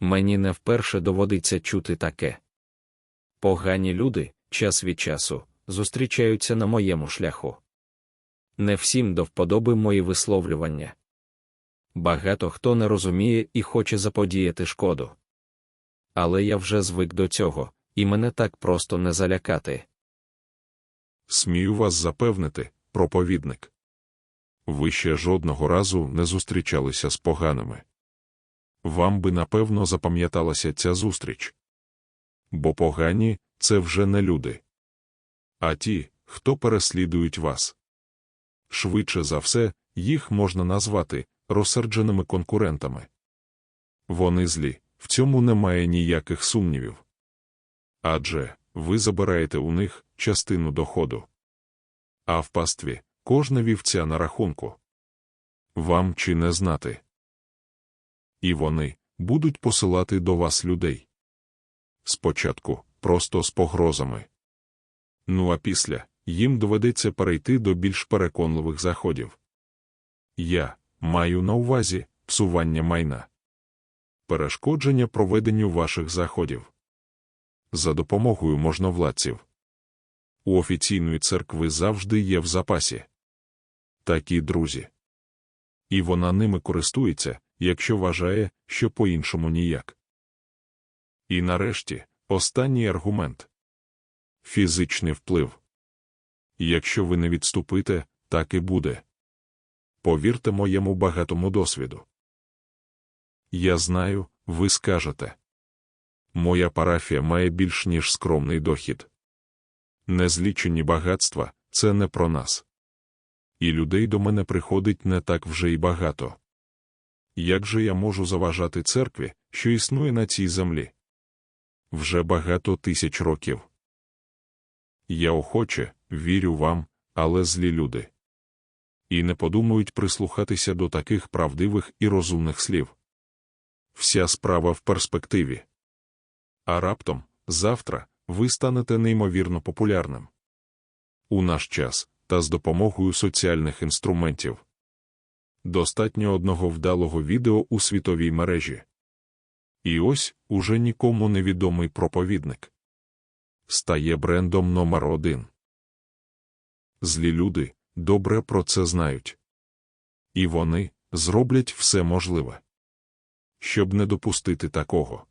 Мені не вперше доводиться чути таке. Погані люди, час від часу, зустрічаються на моєму шляху. Не всім до вподоби мої висловлювання. Багато хто не розуміє і хоче заподіяти шкоду. Але я вже звик до цього, і мене так просто не залякати. Смію вас запевнити, проповідник. Ви ще жодного разу не зустрічалися з поганими. Вам би напевно запам'яталася ця зустріч. Бо погані це вже не люди. А ті, хто переслідують вас. Швидше за все, їх можна назвати розсердженими конкурентами. Вони злі, в цьому немає ніяких сумнівів. Адже ви забираєте у них частину доходу. А в пастві кожна вівця на рахунку. Вам чи не знати. І вони будуть посилати до вас людей. Спочатку просто з погрозами. Ну а після їм доведеться перейти до більш переконливих заходів. Я маю на увазі псування майна, перешкодження проведенню ваших заходів за допомогою можновладців. У офіційної церкви завжди є в запасі такі друзі. І вона ними користується, якщо вважає, що по-іншому ніяк. І нарешті останній аргумент фізичний вплив. Якщо ви не відступите, так і буде. Повірте моєму багатому досвіду. Я знаю, ви скажете. Моя парафія має більш ніж скромний дохід. Незлічені багатства це не про нас. І людей до мене приходить не так вже й багато. Як же я можу заважати церкві, що існує на цій землі? Вже багато тисяч років. Я охоче вірю вам, але злі люди. І не подумають прислухатися до таких правдивих і розумних слів. Вся справа в перспективі. А раптом, завтра, ви станете неймовірно популярним. У наш час та з допомогою соціальних інструментів. Достатньо одного вдалого відео у світовій мережі. І ось уже нікому невідомий проповідник стає брендом номер один. Злі люди добре про це знають. І вони зроблять все можливе, щоб не допустити такого.